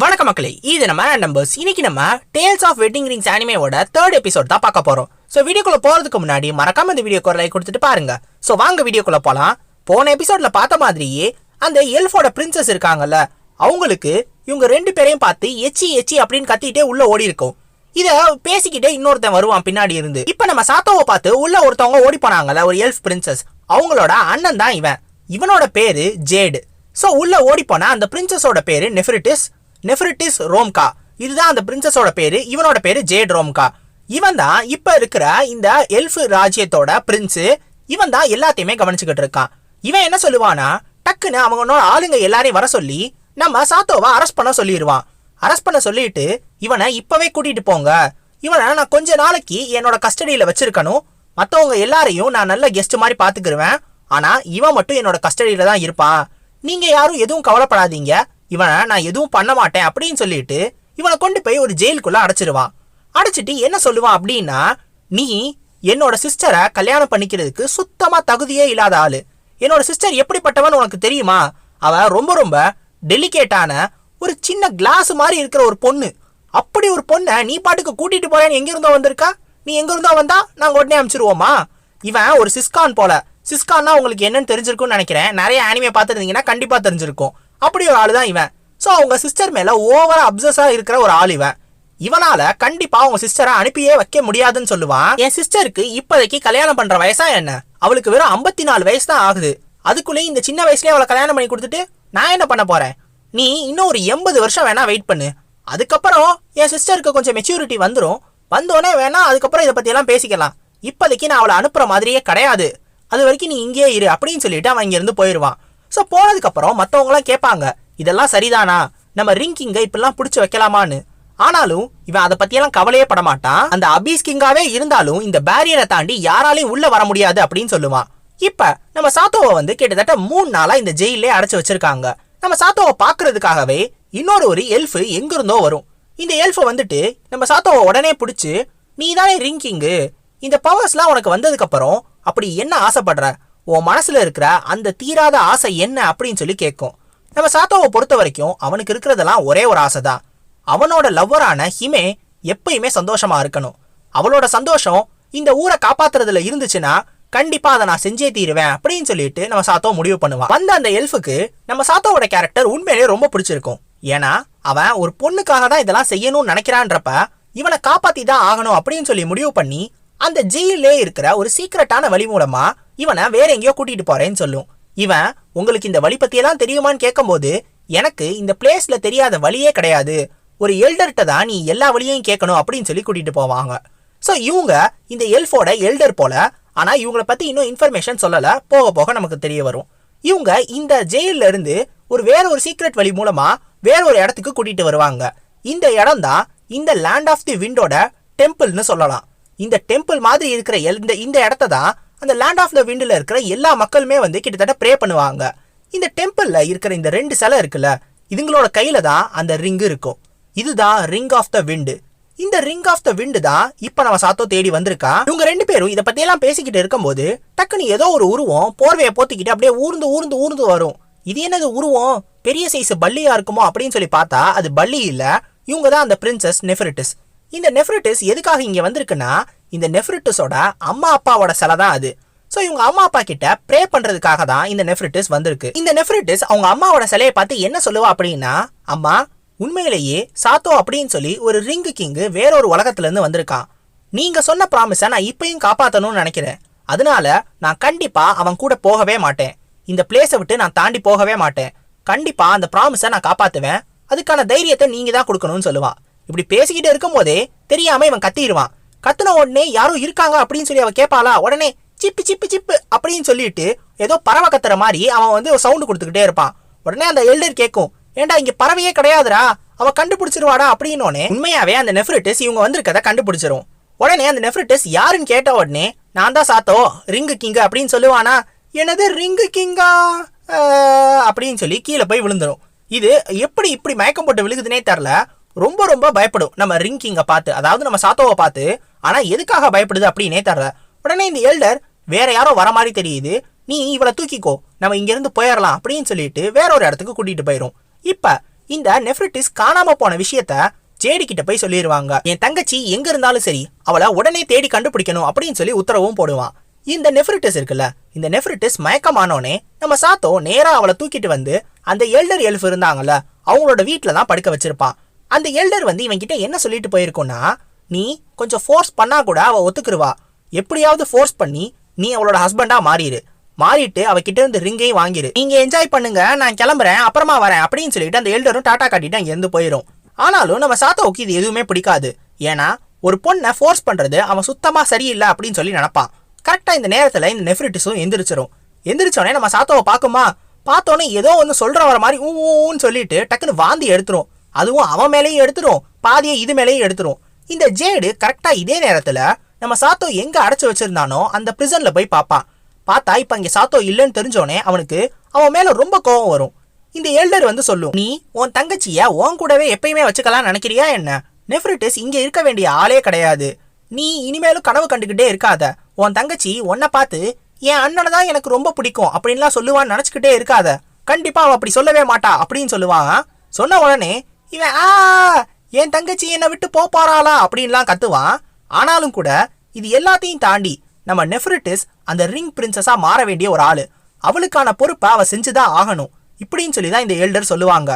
வணக்க மக்களே இது நம்ம நம்பர்ஸ் இன்னைக்கு நம்ம டேல்ஸ் ஆஃப் வெட்டிங் ரிங்ஸ் அனிமேவோட தேர்ட் எபிசோட் தான் பார்க்க போறோம். ஸோ வீடியோக்குள்ள போறதுக்கு முன்னாடி மறக்காம இந்த வீடியோக்கு ஒரு லைக் கொடுத்துட்டு பாருங்க. ஸோ வாங்க வீடியோக்குள்ள போலாம். போன எபிசோட்ல பார்த்த மாதிரியே அந்த எல்ஃபோட பிரின்சஸ் இருக்காங்கல்ல அவங்களுக்கு இவங்க ரெண்டு பேரையும் பார்த்து எச்சி எச்சி அப்படின்னு கத்திட்டே உள்ள ஓடி இருக்கும். இத பேசிக்கிட்டே இன்னொருத்தன் வருவான் பின்னாடி இருந்து. இப்ப நம்ம சாத்தோவை பார்த்து உள்ள ஒருத்தவங்க ஓடி போனாங்கல்ல ஒரு எல்ஃப் பிரின்சஸ் அவங்களோட அண்ணன் தான் இவன். இவனோட பேரு ஜேடு ஸோ உள்ள ஓடி போன அந்த பிரின்சஸோட பேரு நெஃப்ரிட்டிஸ் நெஃப்ரிட்டிஸ் ரோம்கா இதுதான் அந்த பிரின்சஸோட பேர் இவனோட பேர் ஜேட் ரோம்கா இவன் தான் இப்போ இருக்கிற இந்த எல்ஃப் ராஜ்யத்தோட பிரின்ஸு இவன் தான் எல்லாத்தையுமே கவனிச்சுக்கிட்டு இருக்கான். இவன் என்ன சொல்லுவானா டக்குன்னு அவனோட ஆளுங்க எல்லாரையும் வர சொல்லி நம்ம சாத்தோவை அரெஸ்ட் பண்ண சொல்லிடுவான் அரெஸ்ட் பண்ண சொல்லிட்டு இவனை இப்போவே கூட்டிகிட்டு போங்க. இவனை நான் கொஞ்ச நாளைக்கு என்னோட கஸ்டடியில் வச்சிருக்கணும். மற்றவங்க எல்லாரையும் நான் நல்ல கெஸ்ட் மாதிரி பாத்துக்கிருவேன் ஆனால் இவன் மட்டும் என்னோட கஸ்டடியில் தான் இருப்பான் நீங்கள் யாரும் எதுவும் கவலைப்படாதீங்க. இவனை நான் எதுவும் பண்ண மாட்டேன் அப்படின்னு சொல்லிட்டு இவனை கொண்டு போய் ஒரு ஜெயிலுக்குள்ள அடைச்சிருவான் அடைச்சிட்டு என்ன சொல்லுவான் அப்படின்னா நீ என்னோட சிஸ்டரை கல்யாணம் பண்ணிக்கிறதுக்கு சுத்தமா தகுதியே இல்லாத ஆளு. என்னோட சிஸ்டர் எப்படிப்பட்டவன் உனக்கு தெரியுமா? அவ ரொம்ப ரொம்ப டெலிகேட்டான ஒரு சின்ன கிளாஸ் மாதிரி இருக்கிற ஒரு பொண்ணு. அப்படி ஒரு பொண்ணை நீ பாட்டுக்கு கூட்டிட்டு போறேன்னு எங்கிருந்தோ வந்திருக்கா? நீ எங்கிருந்தோ வந்தா நாங்க உடனே அனுப்பிச்சிருவோமா? இவன் ஒரு சிஸ்கான் போல. சிஸ்கான்னா உங்களுக்கு என்னன்னு தெரிஞ்சிருக்கும்னு நினைக்கிறேன். நிறைய ஆனிமே பார்த்துருந்தீங்கன்னா கண்டிப்பாக தெரிஞ்சிருக்கும். அப்படி ஒரு ஆளு தான் இவன். ஸோ அவங்க சிஸ்டர் மேலே ஓவரா அப்சஸாக இருக்கிற ஒரு ஆள் இவன். இவனால கண்டிப்பா அவங்க சிஸ்டரை அனுப்பியே வைக்க முடியாதுன்னு சொல்லுவான். என் சிஸ்டருக்கு இப்போதைக்கு கல்யாணம் பண்ற வயசா என்ன? அவளுக்கு வெறும் ஐம்பத்தி நாலு வயசு தான் ஆகுது. அதுக்குள்ளேயும் இந்த சின்ன வயசுலயே அவளை கல்யாணம் பண்ணி கொடுத்துட்டு நான் என்ன பண்ண போறேன்? நீ இன்னும் ஒரு எண்பது வருஷம் வேணா வெயிட் பண்ணு. அதுக்கப்புறம் என் சிஸ்டருக்கு கொஞ்சம் மெச்சூரிட்டி வந்துடும் வந்தோடனே வேணா அதுக்கப்புறம் இதை பற்றியெல்லாம் பேசிக்கலாம். இப்போதைக்கு நான் அவளை அனுப்புற மாதிரியே கிடையாது. அது வரைக்கும் நீ இங்கேயே இரு அப்படின்னு சொல்லிட்டு அவன் இங்கேருந்து போயிடுவான் ஸோ போனதுக்கப்புறம் மற்றவங்களாம் கேட்பாங்க இதெல்லாம் சரிதானா? நம்ம ரிங் கிங்கை இப்படிலாம் பிடிச்சி வைக்கலாமான்னு? ஆனாலும் இவன் அதை பத்தியெல்லாம் கவலையே பட மாட்டான். அந்த அபீஸ் கிங்காவே இருந்தாலும் இந்த பேரியரை தாண்டி யாராலையும் உள்ள வர முடியாது அப்படின்னு சொல்லுவான். இப்ப நம்ம சாத்தோவை வந்து கிட்டத்தட்ட மூணு நாளா இந்த ஜெயிலே அடைச்சு வச்சிருக்காங்க. நம்ம சாத்தோவை பாக்குறதுக்காகவே இன்னொரு ஒரு எல்ஃபு எங்கிருந்தோ வரும். இந்த எல்ஃபை வந்துட்டு நம்ம சாத்தோவை உடனே பிடிச்சி நீ தானே ரிங் கிங்கு இந்த பவர்ஸ்லாம் உனக்கு வந்ததுக்கப்புறம் அப்படி என்ன ஆசைப்படுற? உன் மனசுல இருக்கிற அந்த தீராத ஆசை என்ன அப்படின்னு சொல்லி கேட்கும். நம்ம சாத்தோவை பொறுத்த வரைக்கும் அவனுக்கு இருக்கிறதெல்லாம் ஒரே ஒரு ஆசை தான் அவனோட லவ்வரான ஹிமே எப்பயுமே சந்தோஷமா இருக்கணும். அவளோட சந்தோஷம் இந்த ஊரை காப்பாத்துறதுல இருந்துச்சுன்னா கண்டிப்பா அதை நான் செஞ்சே தீருவேன் அப்படின்னு சொல்லிட்டு நம்ம சாத்தோ முடிவு பண்ணுவான். வந்த அந்த எல்ஃபுக்கு நம்ம சாத்தோவோட கேரக்டர் உண்மையிலேயே ரொம்ப பிடிச்சிருக்கும். ஏன்னா அவன் ஒரு பொண்ணுக்காக தான் இதெல்லாம் செய்யணும்னு நினைக்கிறான்றப்ப இவனை காப்பாத்தி தான் ஆகணும் அப்படின்னு சொல்லி முடிவு பண்ணி அந்த ஜெயிலே இருக்கிற ஒரு சீக்ரெட்டான வழி மூலமா இவனை வேற எங்கேயோ கூட்டிட்டு போறேன்னு சொல்லும். இவன் உங்களுக்கு இந்த வழி பத்தியெல்லாம் தெரியுமான்னு கேட்கும்போது எனக்கு இந்த பிளேஸ்ல தெரியாத வழியே கிடையாது. ஒரு எல்டர்கிட்ட தான் நீ எல்லா வழியையும் கேட்கணும் அப்படின்னு சொல்லி கூட்டிட்டு போவாங்க. ஸோ இவங்க இந்த எல்ஃபோட எல்டர் போல ஆனா இவங்கள பத்தி இன்னும் இன்ஃபர்மேஷன் சொல்லல. போக போக நமக்கு தெரிய வரும். இவங்க இந்த ஜெயில இருந்து ஒரு வேற ஒரு சீக்ரெட் வழி மூலமா வேற ஒரு இடத்துக்கு கூட்டிட்டு வருவாங்க. இந்த இடம் தான் இந்த லேண்ட் ஆஃப் தி விண்டோட டெம்பிள்னு சொல்லலாம். இந்த டெம்பிள் மாதிரி இருக்கிற இந்த இந்த இடத்த தான் அந்த லேண்ட் ஆஃப் த விண்டில் இருக்கிற எல்லா மக்களுமே வந்து கிட்டத்தட்ட ப்ரே பண்ணுவாங்க. இந்த டெம்பிள்ல இருக்கிற இந்த ரெண்டு சிலை இருக்குல்ல இதுங்களோட கையில தான் அந்த ரிங் இருக்கும். இதுதான் ரிங் ஆஃப் த விண்டு இந்த ரிங் ஆஃப் த விண்டு தான் இப்போ நம்ம சாத்தோ தேடி வந்திருக்கா. இவங்க ரெண்டு பேரும் இதை பற்றியெல்லாம் பேசிக்கிட்டு இருக்கும்போது டக்குன்னு ஏதோ ஒரு உருவம் போர்வையை போத்திக்கிட்டு அப்படியே ஊர்ந்து ஊர்ந்து ஊர்ந்து வரும். இது என்னது உருவம்? பெரிய சைஸ் பல்லியா இருக்குமோ அப்படின்னு சொல்லி பார்த்தா அது பல்லி இல்லை. இவங்க தான் அந்த பிரின்சஸ் நெஃபரிட்டிஸ் இந்த நெஃப்ரிட்டிஸ் எதுக்காக இங்கே வந்திருக்குன்னா இந்த நெஃப்ரிட்டிஸோட அம்மா அப்பாவோட சிலை தான் அது. ஸோ இவங்க அம்மா அப்பா கிட்ட ப்ரே பண்ணுறதுக்காக தான் இந்த நெஃப்ரிட்டிஸ் வந்திருக்கு. இந்த நெஃப்ரிட்டிஸ் அவங்க அம்மாவோட சிலையை பார்த்து என்ன சொல்லுவா அப்படின்னா அம்மா உண்மையிலேயே சாத்தோ அப்படின்னு சொல்லி ஒரு ரிங்கு கிங்கு வேறொரு உலகத்துலேருந்து உலகத்துல இருந்து வந்திருக்கான் நீங்க சொன்ன ப்ராமிஸை நான் இப்பயும் காப்பாற்றணும்னு நினைக்கிறேன். அதனால நான் கண்டிப்பாக அவன் கூட போகவே மாட்டேன். இந்த பிளேஸை விட்டு நான் தாண்டி போகவே மாட்டேன். கண்டிப்பாக அந்த ப்ராமிஸை நான் காப்பாற்றுவேன் அதுக்கான தைரியத்தை நீங்கள் தான் கொடுக்கணும்னு சொல்லுவான் இப்படி பேசிக்கிட்டு இருக்கும் போதே தெரியாம இவன் கத்திடுவான். கத்துன உடனே யாரோ இருக்காங்க அப்படின்னு சொல்லி அவன் கேட்பாளா உடனே சிப்பு சிப்பு சிப்பு அப்படின்னு சொல்லிட்டு ஏதோ பறவை கத்துற மாதிரி அவன் வந்து சவுண்டு கொடுத்துக்கிட்டே இருப்பான். உடனே அந்த எல்டர் கேட்கும் ஏண்டா இங்க பறவையே கிடையாதுடா. அவன் கண்டுபிடிச்சிருவாடா அப்படின்னோடனே உண்மையாவே அந்த நெஃப்ரிட்டிஸ் இவங்க வந்திருக்கதை கண்டுபிடிச்சிரும். உடனே அந்த நெஃப்ரிட்டிஸ் யாருன்னு கேட்ட உடனே நான் தான் சாத்தோ ரிங்கு கிங்கு அப்படின்னு சொல்லுவானா? எனது ரிங்கு கிங்கா அப்படின்னு சொல்லி கீழே போய் விழுந்துடும் இது எப்படி இப்படி மயக்கம் போட்டு விழுகுதுனே தெரில ரொம்ப ரொம்ப பயப்படும். நம்ம ரிங்கிங்கை பார்த்து அதாவது நம்ம சாத்தோவை பார்த்து ஆனா எதுக்காக பயப்படுது அப்படின்னே தரல உடனே இந்த எல்டர் வேற யாரோ வர மாதிரி தெரியுது. நீ இவளை தூக்கிக்கோ நம்ம இங்கிருந்து போயிடலாம் அப்படின்னு சொல்லிட்டு வேற ஒரு இடத்துக்கு கூட்டிகிட்டு போயிடும் இப்போ இந்த நெஃப்ரிட்டிஸ் காணாமல் போன விஷயத்த ஜேடி கிட்ட போய் சொல்லிடுவாங்க என் தங்கச்சி எங்க இருந்தாலும் சரி அவளை உடனே தேடி கண்டுபிடிக்கணும் அப்படின்னு சொல்லி உத்தரவும் போடுவான். இந்த நெஃப்ரிட்டிஸ் இருக்குல்ல இந்த நெஃப்ரிட்டிஸ் மயக்கமானோனே நம்ம சாத்தோ நேராக அவளை தூக்கிட்டு வந்து அந்த எல்டர் எல்ஃப் இருந்தாங்கல்ல அவங்களோட வீட்டில் தான் படுக்க வச்சிருப்பான். அந்த எல்டர் வந்து இவன் கிட்ட என்ன சொல்லிட்டு போயிருக்கோன்னா நீ கொஞ்சம் ஃபோர்ஸ் பண்ணா கூட அவ ஒத்துக்குருவா. எப்படியாவது ஃபோர்ஸ் பண்ணி நீ அவளோட ஹஸ்பண்டா மாறிடு மாறிட்டு அவகிட்ட இருந்து ரிங்கையும் வாங்கிரு. நீங்க என்ஜாய் பண்ணுங்க நான் கிளம்புறேன் அப்புறமா வரேன் அப்படின்னு சொல்லிட்டு அந்த எல்டரும் டாட்டா காட்டிட்டு அங்க இருந்து போயிடும் ஆனாலும் நம்ம சாத்தாவுக்கு இது எதுவுமே பிடிக்காது. ஏன்னா ஒரு பொண்ணை ஃபோர்ஸ் பண்றது அவன் சுத்தமா சரியில்லை அப்படின்னு சொல்லி நினப்பான். கரெக்டா இந்த நேரத்துல இந்த நெஃப்ரிட்டிஸும் எந்திரிச்சிரும். எந்திரிச்சோடனே நம்ம சாத்தாவை பார்க்குமா? பார்த்தோன்னே ஏதோ ஒன்று சொல்ற வர மாதிரி ஊன்னு சொல்லிட்டு டக்குன்னு வாந்தி எடுத்துரும். அதுவும் அவன் மேலேயும் எடுத்துரும் பாதியை இது மேலேயும் எடுத்துரும். இந்த ஜேடு கரெக்டாக இதே நேரத்தில் நம்ம சாத்தோ எங்கே அடைச்சி வச்சிருந்தானோ அந்த பிரிசனில் போய் பார்ப்பான் பார்த்தா இப்போ இங்கே சாத்தோ இல்லைன்னு தெரிஞ்சோனே அவனுக்கு அவன் மேலே ரொம்ப கோவம் வரும். இந்த எல்டர் வந்து சொல்லும் நீ உன் தங்கச்சியை உன் கூடவே எப்பயுமே வச்சுக்கலாம் நினைக்கிறியா என்ன? நெஃப்ரிட்டிஸ் இங்கே இருக்க வேண்டிய ஆளே கிடையாது. நீ இனிமேலும் கனவு கண்டுக்கிட்டே இருக்காத. உன் தங்கச்சி உன்னை பார்த்து என் அண்ணனை தான் எனக்கு ரொம்ப பிடிக்கும் அப்படின்லாம் சொல்லுவான்னு நினச்சிக்கிட்டே இருக்காத. கண்டிப்பாக அவன் அப்படி சொல்லவே மாட்டா அப்படின்னு சொல்லுவான். சொன்ன உடனே இவன் ஆ என் தங்கச்சி என்னை விட்டு போப்பாராளா அப்படின்லாம் கத்துவான். ஆனாலும் கூட இது எல்லாத்தையும் தாண்டி நம்ம நெஃப்ரிட்டிஸ் அந்த ரிங் பிரின்சஸா மாற வேண்டிய ஒரு ஆளு. அவளுக்கான பொறுப்பை அவ செஞ்சுதான் ஆகணும் இப்படின்னு சொல்லி தான் இந்த எல்டர் சொல்லுவாங்க.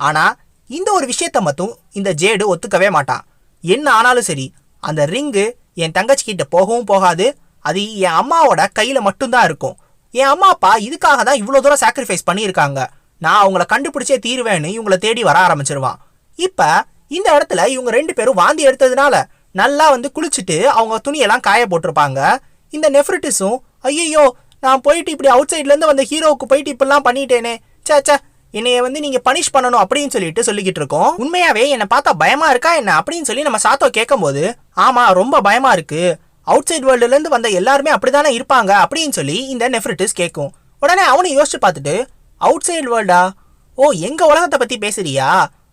ஆனா இந்த ஒரு விஷயத்த மட்டும் இந்த ஜேடு ஒத்துக்கவே மாட்டான். என்ன ஆனாலும் சரி அந்த ரிங்கு என் தங்கச்சி கிட்ட போகவும் போகாது. அது என் அம்மாவோட கையில மட்டும்தான் இருக்கும். என் அம்மா அப்பா இதுக்காக தான் இவ்வளோ தூரம் சாக்ரிஃபைஸ் பண்ணியிருக்காங்க. நான் அவங்கள கண்டுபிடிச்சே தீருவேன்னு இவங்கள தேடி வர ஆரம்பிச்சிருவான் இப்போ இந்த இடத்துல இவங்க ரெண்டு பேரும் வாந்தி எடுத்ததுனால நல்லா வந்து குளிச்சுட்டு அவங்க துணியெல்லாம் காய போட்டிருப்பாங்க. இந்த நெஃப்ரிட்டிஸும் ஐயோ நான் போயிட்டு இப்படி அவுட் சைட்லேருந்து வந்த ஹீரோவுக்கு போயிட்டு இப்படிலாம் பண்ணிட்டேனே. சே சே என்னைய வந்து நீங்க பனிஷ் பண்ணணும் அப்படின்னு சொல்லிட்டு சொல்லிக்கிட்டு இருக்கோம். உண்மையாவே என்னை பார்த்தா பயமா இருக்கா என்ன அப்படின்னு சொல்லி நம்ம சாத்தோ கேட்கும்போது ஆமா ரொம்ப பயமா இருக்கு. அவுட் சைட் வேர்ல்டுல இருந்து வந்த எல்லாருமே அப்படிதானே இருப்பாங்க அப்படின்னு சொல்லி இந்த நெஃப்ரிட்டிஸ் கேட்கும். உடனே அவனும் யோசிச்சு பார்த்துட்டு அவுட் சைடு வேர்ல்டா ஓ எங்கள் உலகத்தை பற்றி பேசுறியா?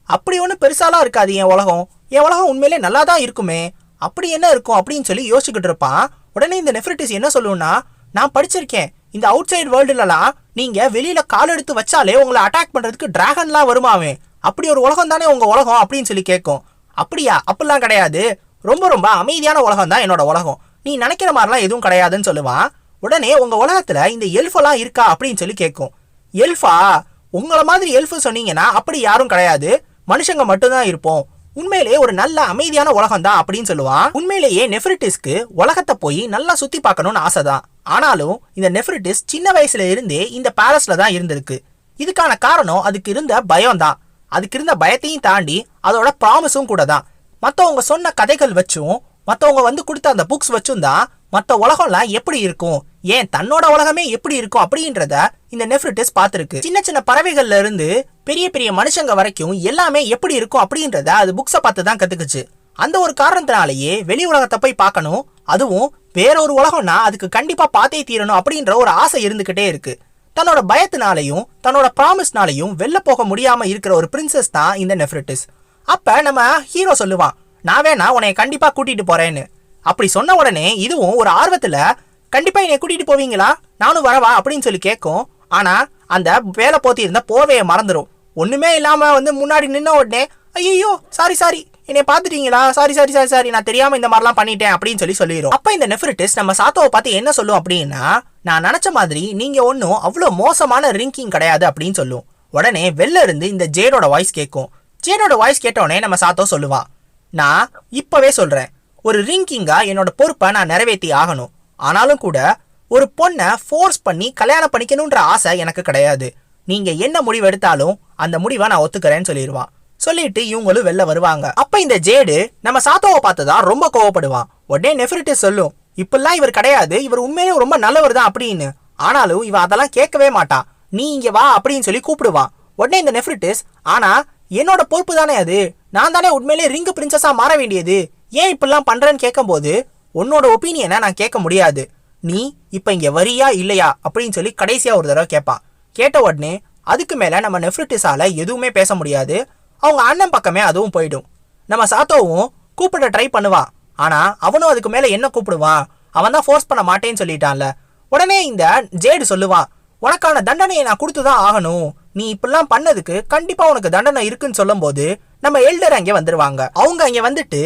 அப்படி ஒன்றும் பெருசாலாம் இருக்காது என் உலகம். என் உலகம் உண்மையிலே நல்லா தான் இருக்குமே. அப்படி என்ன இருக்கும் அப்படின்னு சொல்லி யோசிச்சுக்கிட்டு இருப்பான். உடனே இந்த நெஃப்ரிட்டிஸ் என்ன சொல்லுன்னா நான் படிச்சிருக்கேன். இந்த அவுட் சைடு வேர்ல்டுலலாம் நீங்கள் வெளியில் கால் எடுத்து வச்சாலே உங்களை அட்டாக் பண்ணுறதுக்கு டிராகன்லாம் வருமாவே அப்படி ஒரு உலகம் தானே உங்கள் உலகம்? அப்படின்னு சொல்லி கேட்கும். அப்படியா? அப்படிலாம் கிடையாது. ரொம்ப ரொம்ப அமைதியான உலகம் தான் என்னோட உலகம். நீ நினைக்கிற மாதிரிலாம் எதுவும் கிடையாதுன்னு சொல்லுவான். உடனே உங்கள் உலகத்தில் இந்த எல்ஃபெல்லாம் இருக்கா? அப்படின்னு சொல்லி கேட்கும். எல்ஃபா உங்களை மாதிரி எல்ஃபு சொன்னீங்கன்னா அப்படி யாரும் கிடையாது. மனுஷங்க மட்டும்தான் இருப்போம். உண்மையிலேயே ஒரு நல்ல அமைதியான உலகம் தான் அப்படின்னு சொல்லுவான். உண்மையிலேயே நெஃப்ரிட்டிஸ்க்கு உலகத்தை போய் நல்லா சுத்தி பார்க்கணும்னு ஆசைதான். ஆனாலும் இந்த நெஃப்ரிட்டிஸ் சின்ன வயசுல இருந்தே இந்த பேலஸ்ல தான் இருந்திருக்கு. இதுக்கான காரணம் அதுக்கு இருந்த பயம் தான் அதுக்கு இருந்த பயத்தையும் தாண்டி அதோட ப்ராமிஸும் கூட தான் மற்றவங்க சொன்ன கதைகள் வச்சும் மற்றவங்க வந்து கொடுத்த அந்த புக்ஸ் வச்சும் தான் மற்ற உலகம்லாம் எப்படி இருக்கும்? ஏன் தன்னோட உலகமே எப்படி இருக்கும் அப்படின்றத இந்த நெஃப்ரிட்டிஸ் பார்த்துருக்கு. சின்ன சின்ன பறவைகள்ல இருந்து பெரிய பெரிய மனுஷங்க வரைக்கும் எல்லாமே எப்படி இருக்கும் அப்படின்றத அது புக்ஸை பார்த்து தான் கத்துக்குச்சு. அந்த ஒரு காரணத்தினாலேயே வெளி உலகத்தை போய் பார்க்கணும். அதுவும் வேற ஒரு உலகம்னா அதுக்கு கண்டிப்பா பார்த்தே தீரணும் அப்படின்ற ஒரு ஆசை இருந்துகிட்டே இருக்கு. தன்னோட பயத்தினாலையும் தன்னோட ப்ராமிஸ்னாலையும் வெளில போக முடியாம இருக்கிற ஒரு பிரின்சஸ் தான் இந்த நெஃப்ரிட்டிஸ். அப்ப நம்ம ஹீரோ சொல்லுவான் நான் வேணா உன்னை கண்டிப்பா கூட்டிட்டு போறேன்னு. அப்படி சொன்ன உடனே இதுவும் ஒரு ஆர்வத்துல கண்டிப்பா என்னை கூட்டிட்டு போவீங்களா? நானும் வரவா? அப்படின்னு சொல்லி கேட்கும். ஆனா அந்த வேலை போத்தி இருந்த போவையை மறந்துடும் ஒண்ணுமே இல்லாம வந்து முன்னாடி நின்ன உடனே ஐயோ சாரி சாரி என்னை பார்த்துட்டீங்களா சாரி சாரி சாரி சாரி நான் தெரியாம இந்த மாதிரிலாம் பண்ணிட்டேன் அப்படின்னு சொல்லி சொல்லிடும் அப்ப இந்த நெஃப்ரிட்டிஸ் நம்ம சாத்தோவை பார்த்து என்ன சொல்லும் அப்படின்னா நான் நினைச்ச மாதிரி நீங்க ஒன்றும் அவ்வளோ மோசமான ரிங்கிங் கிடையாது அப்படின்னு சொல்லும். உடனே வெளில இருந்து இந்த ஜேடோட வாய்ஸ் கேட்கும். ஜேடோட வாய்ஸ் கேட்டோடனே நம்ம சாத்தோ சொல்லுவான் நான் இப்பவே சொல்றேன். ஒரு ரிங்கிங்கா என்னோட பொறுப்பை நான் நிறைவேற்றி ஆகணும். ஆனாலும் கூட ஒரு பொண்ணை ஃபோர்ஸ் பண்ணி கல்யாணம் பண்ணிக்கணுன்ற ஆசை எனக்கு கிடையாது. நீங்கள் என்ன முடிவு எடுத்தாலும் அந்த முடிவை நான் ஒத்துக்கிறேன்னு சொல்லிடுவான் சொல்லிட்டு இவங்களும் வெளில வருவாங்க. அப்போ இந்த ஜேடு நம்ம சாத்தோவை பார்த்ததா ரொம்ப கோவப்படுவான். உடனே நெஃப்ரிட்டிஸ் சொல்லும் இப்பெல்லாம் இவர் கிடையாது. இவர் உண்மையிலே ரொம்ப நல்லவர் தான் அப்படின்னு. ஆனாலும் இவன் அதெல்லாம் கேட்கவே மாட்டான். நீ இங்கே வா அப்படின்னு சொல்லி கூப்பிடுவான். உடனே இந்த நெஃப்ரிட்டிஸ் ஆனால் என்னோட பொறுப்பு தானே அது? நான் தானே உண்மையிலே ரிங்கு பிரின்சஸாக மாற வேண்டியது. ஏன் இப்படிலாம் பண்ணுறேன்னு கேட்கும்போது உன்னோட ஒப்பீனியனை நான் கேட்க முடியாது. நீ இப்போ இங்கே வரியா இல்லையா அப்படின்னு சொல்லி கடைசியாக ஒரு தடவை கேட்பான் கேட்ட உடனே அதுக்கு மேலே நம்ம நெஃப்ரிட்டிஸால் எதுவுமே பேச முடியாது. அவங்க அண்ணன் பக்கமே அதுவும் போயிடும். நம்ம சாத்தோவும் கூப்பிட ட்ரை பண்ணுவான் ஆனால் அவனும் அதுக்கு மேலே என்ன கூப்பிடுவான் அவன் தான் ஃபோர்ஸ் பண்ண மாட்டேன்னு சொல்லிட்டான்ல. உடனே இந்த ஜேடு சொல்லுவான் உனக்கான தண்டனையை நான் கொடுத்துதான் ஆகணும். நீ இப்படிலாம் பண்ணதுக்கு கண்டிப்பாக உனக்கு தண்டனை இருக்குன்னு சொல்லும்போது நம்ம எல்டர் அங்கே வந்துருவாங்க. அவங்க அங்கே வந்துட்டு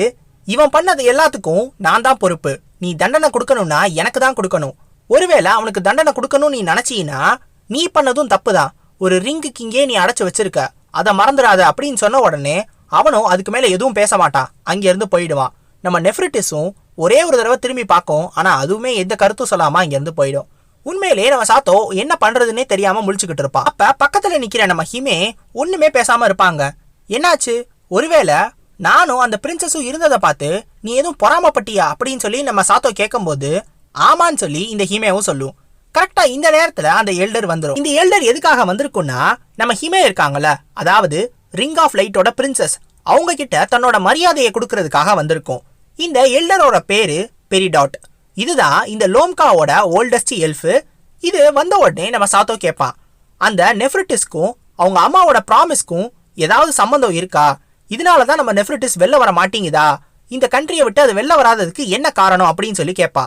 இவன் பண்ணது எல்லாத்துக்கும் நான் தான் பொறுப்பு. நீ தண்டனை கொடுக்கணும்னா எனக்கு தான் கொடுக்கணும். ஒருவேளை அவனுக்கு தண்டனை கொடுக்கணும்னு நீ நினைச்சீன்னா நீ பண்ணதும் தப்பு தான் ஒரு ரிங்குக்கு இங்கே நீ அடைச்சி வச்சிருக்க. அதை மறந்துடாத அப்படின்னு சொன்ன உடனே அவனும் அதுக்கு மேலே எதுவும் பேச மாட்டான். அங்கேருந்து போயிடுவான். நம்ம நெஃப்ரிட்டிஸும் ஒரே ஒரு தடவை திரும்பி பார்க்கும். ஆனால் அதுவுமே எந்த கருத்தும் சொல்லாமல் அங்கேருந்து போயிடும். உண்மையிலேயே நம்ம சாத்தோ என்ன பண்ணுறதுன்னே தெரியாமல் முழிச்சுக்கிட்டு இருப்பா. அப்போ பக்கத்தில் நிற்கிற நம்ம ஹிமே ஒன்றுமே பேசாமல் இருப்பாங்க. என்னாச்சு? ஒருவேளை நானும் அந்த பிரின்சஸும் இருந்ததை பார்த்து நீ எதுவும் பொறாமப்பட்டியா? அப்படின்னு சொல்லி நம்ம சாத்தோ கேட்கும்போது ஆமான்னு சொல்லி இந்த ஹிமேவும் சொல்லும். கரெக்டா இந்த நேரத்துல அந்த எல்டர் வந்துரும். இந்த எல்டர் எதுக்காக வந்திருக்கும்னா நம்ம ஹிமே இருக்காங்கல்ல அதாவது ரிங் ஆஃப் லைட்டோட பிரின்சஸ் அவங்க கிட்ட தன்னோட மரியாதையை கொடுக்கறதுக்காக வந்திருக்கும். இந்த எல்டரோட பேரு பெரிடாட். இதுதான் இந்த லோம்காவோட ஓல்டஸ்ட் எல்ஃபு. இது வந்த உடனே நம்ம சாத்தோ கேட்பான். அந்த நெஃப்ரிட்டிஸ்க்கும் அவங்க அம்மாவோட ப்ராமிஸ்க்கும் ஏதாவது சம்மந்தம் இருக்கா? இதனால தான் நம்ம நெஃப்ரிட்டிஸ் வெளில வர மாட்டேங்குதா? இந்த கண்ட்ரியை விட்டு அது வெளில வராததுக்கு என்ன காரணம் அப்படின்னு சொல்லி கேட்பா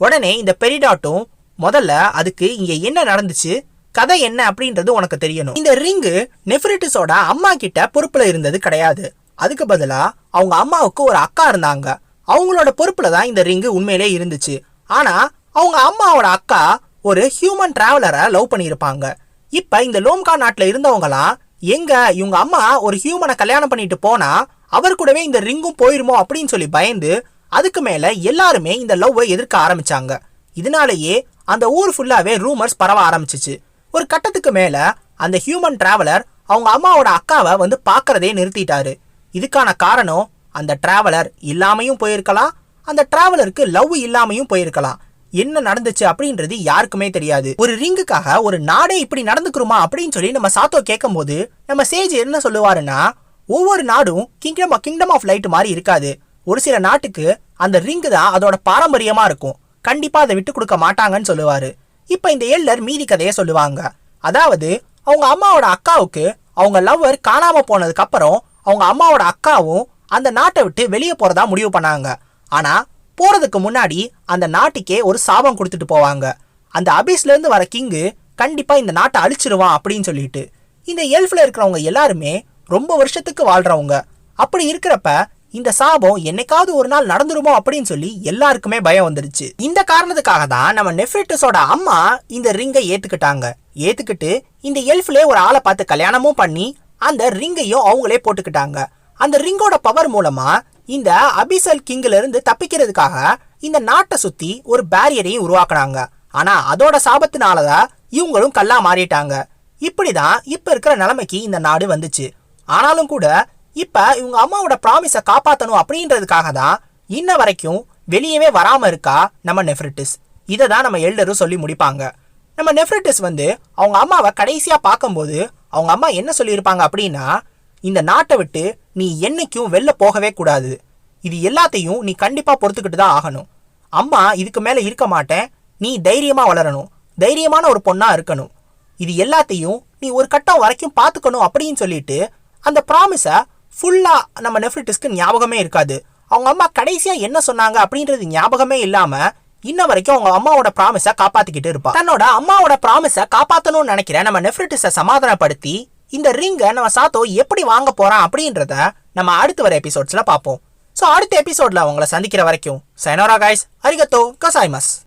உடனே இந்த பெரிடாட்டும் முதல்ல அதுக்கு இங்கே என்ன நடந்துச்சு கதை என்ன அப்படின்றது உனக்கு தெரியணும். இந்த ரிங்கு நெஃப்ரிட்டிஸோட அம்மா கிட்ட பொறுப்புல இருந்தது கிடையாது. அதுக்கு பதிலா அவங்க அம்மாவுக்கு ஒரு அக்கா இருந்தாங்க. அவங்களோட பொறுப்புல தான் இந்த ரிங்கு உண்மையிலே இருந்துச்சு. ஆனா அவங்க அம்மாவோட அக்கா ஒரு ஹியூமன் டிராவலரை லவ் பண்ணியிருப்பாங்க. இப்போ இந்த லோம்கா நாட்டில் இருந்தவங்களாம் எங்க இவங்க அம்மா ஒரு ஹியூமனை கல்யாணம் பண்ணிட்டு போனா அவர் கூடவே இந்த ரிங்கும் போயிருமோ அப்படின்னு சொல்லி பயந்து அதுக்கு மேல எல்லாருமே இந்த லவ்வை எதிர்க்க ஆரம்பிச்சாங்க. இதனாலேயே அந்த ஊர் ஃபுல்லாவே ரூமர்ஸ் பரவ ஆரம்பிச்சிச்சு. ஒரு கட்டத்துக்கு மேல அந்த ஹியூமன் டிராவலர் அவங்க அம்மாவோட அக்காவை வந்து பார்க்கறதே நிறுத்திட்டாரு. இதுக்கான காரணம் அந்த டிராவலர் இல்லாமையும் போயிருக்கலாம் அந்த டிராவலருக்கு லவ் இல்லாமையும் போயிருக்கலாம். என்ன நடந்துச்சு அப்படின்றது யாருக்குமே தெரியாது. ஒரு ரிங்குக்காக ஒரு நாடே இப்படி நடந்துக்குருமா அப்படின்னு சொல்லி நம்ம சாத்தோ கேட்கும்போது நம்ம சேஜ் என்ன சொல்லுவாருன்னா ஒவ்வொரு நாடும் கிங்டம் கிங்டம் ஆஃப் லைட் மாதிரி இருக்காது. ஒரு சில நாட்டுக்கு அந்த ரிங்கு தான் அதோட பாரம்பரியமா இருக்கும். கண்டிப்பா அதை விட்டு கொடுக்க மாட்டாங்கன்னு சொல்லுவாரு. இப்ப இந்த எல்லர் மீதி கதையை சொல்லுவாங்க. அதாவது அவங்க அம்மாவோட அக்காவுக்கு அவங்க லவ்வர் காணாம போனதுக்கு அப்புறம் அவங்க அம்மாவோட அக்காவும் அந்த நாட்டை விட்டு வெளியே போறதா முடிவு பண்ணாங்க. ஆனா போகிறதுக்கு முன்னாடி அந்த நாட்டுக்கே ஒரு சாபம் கொடுத்துட்டு போவாங்க. அந்த அபிஸ்லேருந்து வர கிங்கு கண்டிப்பாக இந்த நாட்டை அழிச்சிருவான் அப்படின்னு சொல்லிட்டு இந்த எல்ஃப்ல இருக்கிறவங்க எல்லாருமே ரொம்ப வருஷத்துக்கு வாழ்கிறவங்க அப்படி இருக்கிறப்ப இந்த சாபம் என்னைக்காவது ஒரு நாள் நடந்துருமோ அப்படின்னு சொல்லி எல்லாருக்குமே பயம் வந்துருச்சு. இந்த காரணத்துக்காக தான் நம்ம நெஃப்ரிட்டஸோட அம்மா இந்த ரிங்கை ஏத்துக்கிட்டாங்க. ஏத்துக்கிட்டு இந்த எல்ஃப்லே ஒரு ஆளை பார்த்து கல்யாணமும் பண்ணி அந்த ரிங்கையும் அவங்களே போட்டுக்கிட்டாங்க. அந்த ரிங்கோட பவர் மூலமா இந்த அபிசல் கிங்ல இருந்து தப்பிக்கிறதுக்காக இந்த நாட்டை சுத்தி ஒரு பேரியரையும் உருவாக்குனாங்க. ஆனா அதோட சாபத்தினாலதான் இவங்களும் கல்லா மாறிட்டாங்க. இப்படிதான் இப்ப இருக்கிற நிலைமைக்கு இந்த நாடு வந்துச்சு. ஆனாலும் கூட இப்ப இவங்க அம்மாவோட ப்ராமிஸை காப்பாற்றணும் அப்படின்றதுக்காக தான் இன்ன வரைக்கும் வெளியவே வராம இருக்கா நம்ம நெஃப்ரிட்டிஸ். இதை தான் நம்ம எல்டரும் சொல்லி முடிப்பாங்க. நம்ம நெஃப்ரிட்டிஸ் வந்து அவங்க அம்மாவை கடைசியாக பார்க்கும்போது அவங்க அம்மா என்ன சொல்லியிருப்பாங்க அப்படின்னா இந்த நாட்டை விட்டு நீ என்னைக்கும் வெளில போகவே கூடாது. இது எல்லாத்தையும் நீ கண்டிப்பாக பொறுத்துக்கிட்டு தான் ஆகணும். அம்மா இதுக்கு மேலே இருக்க மாட்டேன். நீ தைரியமாக வளரணும். தைரியமான ஒரு பொண்ணாக இருக்கணும். இது எல்லாத்தையும் நீ ஒரு கட்டம் வரைக்கும் பார்த்துக்கணும் அப்படின்னு சொல்லிட்டு அந்த ப்ராமிஸை ஃபுல்லாக நம்ம நெஃப்ரிட்டிஸ்க்கு ஞாபகமே இருக்காது. அவங்க அம்மா கடைசியாக என்ன சொன்னாங்க அப்படின்றது ஞாபகமே இல்லாமல் இன்ன வரைக்கும் அவங்க அம்மாவோட ப்ராமிஸை காப்பாத்திக்கிட்டு இருப்பா. தன்னோட அம்மாவோட ப்ராமிஸை காப்பாற்றணும்னு நினைக்கிற நம்ம நெஃப்ரிட்டிஸை சமாதானப்படுத்தி இந்த ரிங்கை நம்ம சாத்தோ எப்படி வாங்க போறான் அப்படின்றத நம்ம அடுத்து வர எபிசோட்ஸ்ல பார்ப்போம். ஸோ அடுத்த எபிசோட்ல அவங்கள சந்திக்கிற வரைக்கும் சைனோரா கைஸ் அரிகத்தோ கசாய்மஸ்